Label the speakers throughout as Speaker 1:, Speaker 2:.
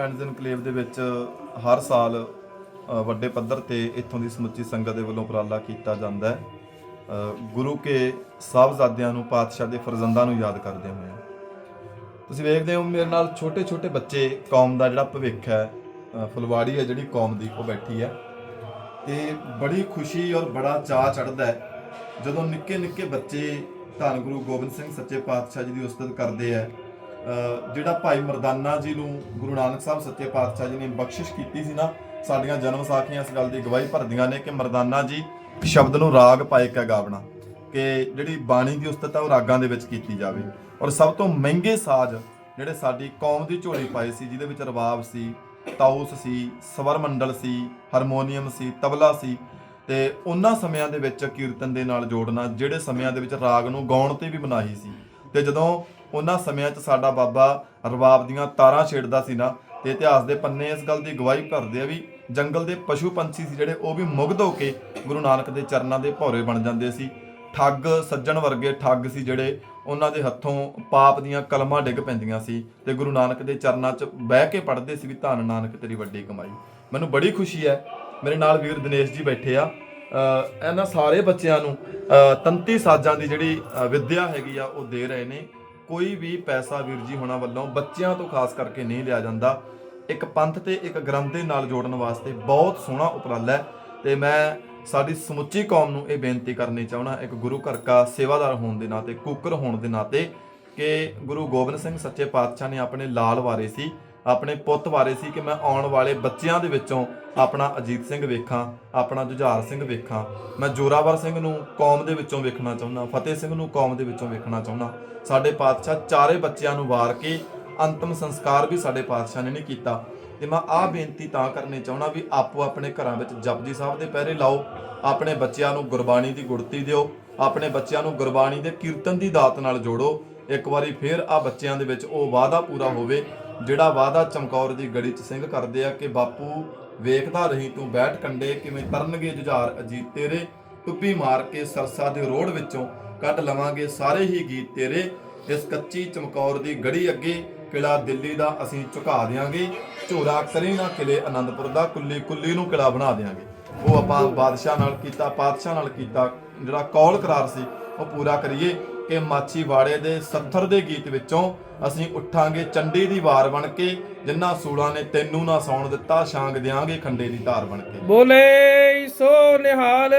Speaker 1: Friends enclave ਦੇ ਵਿੱਚ ਹਰ ਸਾਲ ਵੱਡੇ ਪੱਧਰ ਤੇ ਇੱਥੋਂ ਦੀ ਸਮੁੱਚੀ ਸੰਗਤ ਦੇ ਵੱਲੋਂ ਉਪਰਾਲਾ ਕੀਤਾ ਜਾਂਦਾ ਹੈ। ਗੁਰੂ ਕੇ ਸਾਹਿਬਜ਼ਾਦਿਆਂ ਨੂੰ, ਪਾਤਸ਼ਾਹ ਦੇ ਫਰਜ਼ੰਦਾਂ ਨੂੰ ਯਾਦ ਕਰਦੇ ਹੋਏ। ਤੁਸੀਂ ਵੇਖਦੇ ਹੋ, ਮੇਰੇ ਨਾਲ ਛੋਟੇ ਛੋਟੇ ਬੱਚੇ, ਕੌਮ ਦਾ ਜਿਹੜਾ ਭਵਿੱਖ ਹੈ ਫੁਲਵਾੜੀ ਹੈ ਜਿਹੜੀ ਕੌਮ ਦੀ ਉਹ ਬੈਠੀ ਹੈ। ਤੇ ਬੜੀ ਖੁਸ਼ੀ ਔਰ ਬੜਾ ਚਾਅ ਚੜ੍ਹਦਾ ਹੈ, ਜਦੋਂ ਨਿੱਕੇ ਨਿੱਕੇ ਬੱਚੇ ਧੰਨ ਗੁਰੂ ਗੋਬਿੰਦ ਸਿੰਘ ਸੱਚੇ ਪਾਤਸ਼ਾਹ ਜੀ ਦੀ ਉਸਤਤ ਕਰਦੇ ਆ ਜਿਹੜਾ ਭਾਈ ਮਰਦਾਨਾ ਜੀ ਨੂੰ ਗੁਰੂ ਨਾਨਕ ਸਾਹਿਬ ਸੱਚੇ ਪਾਤਸ਼ਾਹ ਜੀ ਨੇ ਬਖਸ਼ਿਸ਼ ਕੀਤੀ ਸੀ ਨਾ, ਸਾਡੀਆਂ ਜਨਮ ਸਾਖੀਆਂ ਇਸ ਗੱਲ ਦੀ ਗਵਾਹੀ ਭਰਦੀਆਂ ਨੇ ਕਿ ਮਰਦਾਨਾ ਜੀ ਸ਼ਬਦ ਨੂੰ ਰਾਗ ਪਾਏ ਕਾ ਗਾਵਣਾ, ਕਿ ਜਿਹੜੀ ਬਾਣੀ ਦੀ ਉਸਤਤ ਹੈ ਉਹ ਰਾਗਾਂ ਦੇ ਵਿੱਚ ਕੀਤੀ ਜਾਵੇ। ਔਰ ਸਭ ਤੋਂ ਮਹਿੰਗੇ ਸਾਜ਼ ਜਿਹੜੇ ਸਾਡੀ ਕੌਮ ਦੀ ਝੋਲੀ ਪਾਏ ਸੀ, ਜਿਹਦੇ ਵਿੱਚ ਰਬਾਬ ਸੀ, ਤਾਊਸ ਸੀ ਸਵਰ ਮੰਡਲ ਸੀ, ਹਾਰਮੋਨੀਅਮ ਸੀ, ਤਬਲਾ ਸੀ, ਤੇ ਉਹਨਾਂ ਸਮਿਆਂ ਦੇ ਵਿੱਚ ਕੀਰਤਨ ਦੇ ਨਾਲ ਜੋੜਨਾ, ਜਿਹੜੇ ਸਮਿਆਂ ਦੇ ਵਿੱਚ ਰਾਗ ਨੂੰ ਗਾਉਣ ਤੇ ਵੀ ਮਨਾਹੀ ਸੀ। ਤੇ ਜਦੋਂ ਉਹਨਾਂ ਸਮਿਆਂ 'ਚ ਸਾਡਾ ਬਾਬਾ ਰਬਾਬ ਦੀਆਂ ਤਾਰਾਂ ਛੇੜਦਾ ਸੀ ਨਾ, ਤੇ ਇਤਿਹਾਸ ਦੇ ਪੰਨੇ ਇਸ ਗੱਲ ਦੀ ਗਵਾਹੀ ਭਰਦੇ ਆ ਵੀ ਜੰਗਲ ਦੇ ਪਸ਼ੂ ਪੰਛੀ ਸੀ ਜਿਹੜੇ ਉਹ ਵੀ ਮੁਗਧ ਹੋ ਕੇ ਗੁਰੂ ਨਾਨਕ ਦੇ ਚਰਨਾਂ ਦੇ ਭੌਰੇ ਬਣ ਜਾਂਦੇ ਸੀ। ਠੱਗ ਸੱਜਣ ਵਰਗੇ ਠੱਗ ਸੀ ਜਿਹੜੇ ਉਹਨਾਂ ਦੇ ਹੱਥੋਂ ਪਾਪ ਦੀਆਂ ਕਲਮਾਂ ਡਿੱਗ ਪੈਂਦੀਆਂ ਸੀ ਤੇ ਗੁਰੂ ਨਾਨਕ ਦੇ ਚਰਨਾਂ 'ਚ ਬਹਿ ਕੇ ਪੜ੍ਹਦੇ ਸੀ ਵੀ ਧੰਨ ਨਾਨਕ ਤੇਰੀ ਵੱਡੀ ਕਮਾਈ। ਮੈਨੂੰ ਬੜੀ ਖੁਸ਼ੀ ਹੈ, ਮੇਰੇ ਨਾਲ ਵੀਰ ਦਿਨੇਸ਼ ਜੀ ਬੈਠੇ ਆ। ਇਹਨਾਂ ਸਾਰੇ ਬੱਚਿਆਂ ਨੂੰ ਤੰਤੀ ਸਾਜ਼ਾਂ ਦੀ ਜਿਹੜੀ ਵਿੱਦਿਆ ਹੈਗੀ ਆ, ਉਹ ਦੇ ਰਹੇ ਨੇ। ਕੋਈ ਵੀ ਪੈਸਾ ਵੀਰ ਜੀ ਹੋਣਾ ਵੱਲੋਂ ਬੱਚਿਆਂ ਤੋਂ ਖਾਸ ਕਰਕੇ ਨਹੀਂ ਲਿਆ ਜਾਂਦਾ। ਇੱਕ ਪੰਥ ਤੇ ਇੱਕ ਗ੍ਰੰਥ ਦੇ ਨਾਲ ਜੋੜਨ ਵਾਸਤੇ ਬਹੁਤ ਸੋਹਣਾ ਉਪਰਾਲਾ ਹੈ ਤੇ ਮੈਂ ਸਾਡੀ ਸਮੁੱਚੀ ਕੌਮ ਨੂੰ ਇਹ ਬੇਨਤੀ ਕਰਨੀ ਚਾਹਣਾ ਇੱਕ ਗੁਰੂ ਘਰ ਦਾ ਸੇਵਾਦਾਰ ਹੋਣ ਦੇ ਨਾਤੇ, ਕੁੱਕਰ ਹੋਣ ਦੇ ਨਾਤੇ ਕਿ ਗੁਰੂ ਗੋਬਿੰਦ ਸਿੰਘ ਸੱਚੇ ਪਾਤਸ਼ਾਹ ਨੇ ਆਪਣੇ ਲਾਲ ਵਾਰੇ ਸੀ। ਆਪਣੇ ਪੁੱਤ ਬਾਰੇ ਸੀ ਕਿ ਮੈਂ ਆਉਣ ਵਾਲੇ ਬੱਚਿਆਂ ਦੇ ਵਿੱਚੋਂ ਆਪਣਾ ਅਜੀਤ ਸਿੰਘ ਵੇਖਾਂ, ਆਪਣਾ ਜੁਝਾਰ ਸਿੰਘ ਵੇਖਾਂ। ਮੈਂ ਜੋਰਾਵਰ ਸਿੰਘ ਨੂੰ ਕੌਮ ਦੇ ਵਿੱਚੋਂ ਵੇਖਣਾ ਚਾਹੁੰਦਾ, ਫਤਿਹ ਸਿੰਘ ਨੂੰ ਕੌਮ ਦੇ ਵਿੱਚੋਂ ਵੇਖਣਾ ਚਾਹੁੰਦਾ। ਸਾਡੇ ਪਾਤਸ਼ਾਹ ਚਾਰੇ ਬੱਚਿਆਂ ਨੂੰ ਵਾਰ ਕੇ ਅੰਤਮ ਸੰਸਕਾਰ ਵੀ ਸਾਡੇ ਪਾਤਸ਼ਾਹ ਨੇ ਨਹੀਂ ਕੀਤਾ। ਤੇ ਮੈਂ ਆਹ ਬੇਨਤੀ ਤਾਂ ਕਰਨੀ ਚਾਹੁੰਦਾ ਵੀ ਆਪੋ ਆਪਣੇ ਘਰਾਂ ਵਿੱਚ ਜਪਜੀ ਸਾਹਿਬ ਦੇ ਪਹਿਰੇ ਲਾਓ, ਆਪਣੇ ਬੱਚਿਆਂ ਨੂੰ ਗੁਰਬਾਣੀ ਦੀ ਗੁੜਤੀ ਦਿਓ, ਆਪਣੇ ਬੱਚਿਆਂ ਨੂੰ ਗੁਰਬਾਣੀ ਦੇ ਕੀਰਤਨ ਦੀ ਦਾਤ ਨਾਲ ਜੋੜੋ। ਇੱਕ ਵਾਰੀ ਫੇਰ ਆ ਬੱਚਿਆਂ ਦੇ ਵਿੱਚ ਉਹ ਵਾਅਦਾ ਪੂਰਾ ਹੋਵੇ ਜਿਹੜਾ ਵਾਅਦਾ ਚਮਕੌਰ ਦੀ ਗੜੀ 'ਚ ਸਿੰਘ ਕਰਦੇ ਆ ਕਿ ਬਾਪੂ ਵੇਖਦਾ ਰਹੀ ਤੂੰ ਬੈਠ ਕੰਡੇ, ਕਿਵੇਂ ਤਰਨਗੇ ਜੁਝਾਰ ਅਜੀਤ ਤੇਰੇ? ਟੁੱਪੀ ਮਾਰ ਕੇ ਸਰਸਾ ਦੇ ਰੋੜ ਵਿੱਚੋਂ ਕੱਢ ਲਵਾਂਗੇ ਸਾਰੇ ਹੀ ਗੀਤ ਤੇਰੇ। ਇਸ ਕੱਚੀ ਚਮਕੌਰ ਦੀ ਗੜੀ ਅੱਗੇ ਕਿਲਾ ਦਿੱਲੀ ਦਾ ਅਸੀਂ ਝੁਕਾ ਦੇਾਂਗੇ ਝੋਰਾ ਕਰੇ ਨਾ ਕਿਲੇ ਆਨੰਦਪੁਰ ਦਾ, ਕੁੱਲੀ ਕੁੱਲੀ ਨੂੰ ਕਿਲਾ ਬਣਾ ਦੇਾਂਗੇ ਉਹ ਆਪਾਂ ਬਾਦਸ਼ਾਹ ਨਾਲ ਕੀਤਾ, ਪਾਤਸ਼ਾਹ ਨਾਲ ਕੀਤਾ, ਜਿਹੜਾ ਕੌਲ ਕਰਾਰ ਸੀ, ਉਹ ਪੂਰਾ ਕਰੀਏ। ਕਿ ਮਾਛੀ ਵਾੜੇ ਦੇ 70 ਦੇ ਗੀਤ ਵਿੱਚੋਂ ਅਸੀਂ ਉੱਠਾਂਗੇ ਚੰਡੀ ਦੀ ਵਾਰ ਬਣ ਕੇ ਜਿੰਨਾ ਸੂਲਾਂ ਨੇ ਤੈਨੂੰ ਨਾ ਸੌਣ ਦਿੱਤਾ ਛਾਂਗ ਦਿਆਂਗੇ ਖੰਡੇ ਦੀ ਧਾਰ ਬਣ ਕੇ।
Speaker 2: ਬੋਲੇ ਸੋ ਨਿਹਾਲ।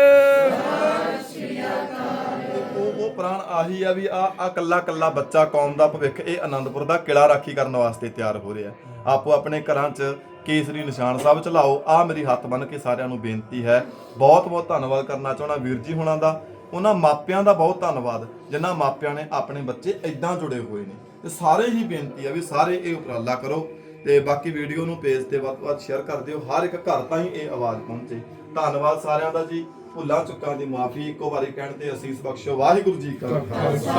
Speaker 1: ਤੇ ਉਹ ਉਹ ਪ੍ਰਾਣ ਆਹੀ ਆ ਵੀ ਆ ਆ ਕੱਲਾ ਕੱਲਾ ਬੱਚਾ ਕੌਮ ਦਾ ਭਵਿੱਖ ਇਹ ਆਨੰਦਪੁਰ ਦਾ ਕਿਲਾ ਰਾਖੀ ਕਰਨ ਵਾਸਤੇ ਤਿਆਰ ਹੋ ਰਿਹਾ। ਆਪੋ ਆਪਣੇ ਘਰਾਂ 'ਚ ਕੇਸਰੀ ਨਿਸ਼ਾਨ ਸਾਹਿਬ ਚਲਾਓ। ਆ ਮੇਰੀ ਹੱਥ ਬੰਨ ਕੇ ਸਾਰਿਆਂ ਨੂੰ ਬੇਨਤੀ ਹੈ। ਬਹੁਤ ਬਹੁਤ ਧੰਨਵਾਦ ਕਰਨਾ ਚਾਹਣਾ ਵੀਰ ਜੀ ਹੁਣਾਂ ਦਾ। ਉਹਨਾਂ ਮਾਪਿਆਂ ਦਾ ਬਹੁਤ ਧੰਨਵਾਦ, ਜਿਨ੍ਹਾਂ ਮਾਪਿਆਂ ਨੇ ਆਪਣੇ ਬੱਚੇ ਇਦਾਂ ਜੁੜੇ ਹੋਏ ਨੇ। ਤੇ ਸਾਰੇ ਹੀ ਬੇਨਤੀ ਆ ਵੀ ਸਾਰੇ ਇਹ ਉਪਰਾਲਾ ਕਰੋ ਤੇ ਬਾਕੀ ਵੀਡੀਓ ਨੂੰ ਪੇਜ ਤੇ ਵੱਧ ਤੋਂ ਵੱਧ ਸ਼ੇਅਰ ਕਰ ਦਿਓ। ਹਰ ਇੱਕ ਘਰ ਤਾਈਂ ਇਹ ਆਵਾਜ਼ ਪਹੁੰਚੇ। ਧੰਨਵਾਦ ਸਾਰਿਆਂ ਦਾ ਜੀ। ਭੁੱਲਾਂ ਚੁੱਕਾਂ ਦੀ ਮਾਫੀ ਇੱਕੋ ਵਾਰੀ ਕਹਿਣ ਤੇ ਅਸੀਸ ਬਖਸ਼ੋ ਵਾਹਿਗੁਰੂ ਜੀ ਕਾ ਖਾਲਸਾ।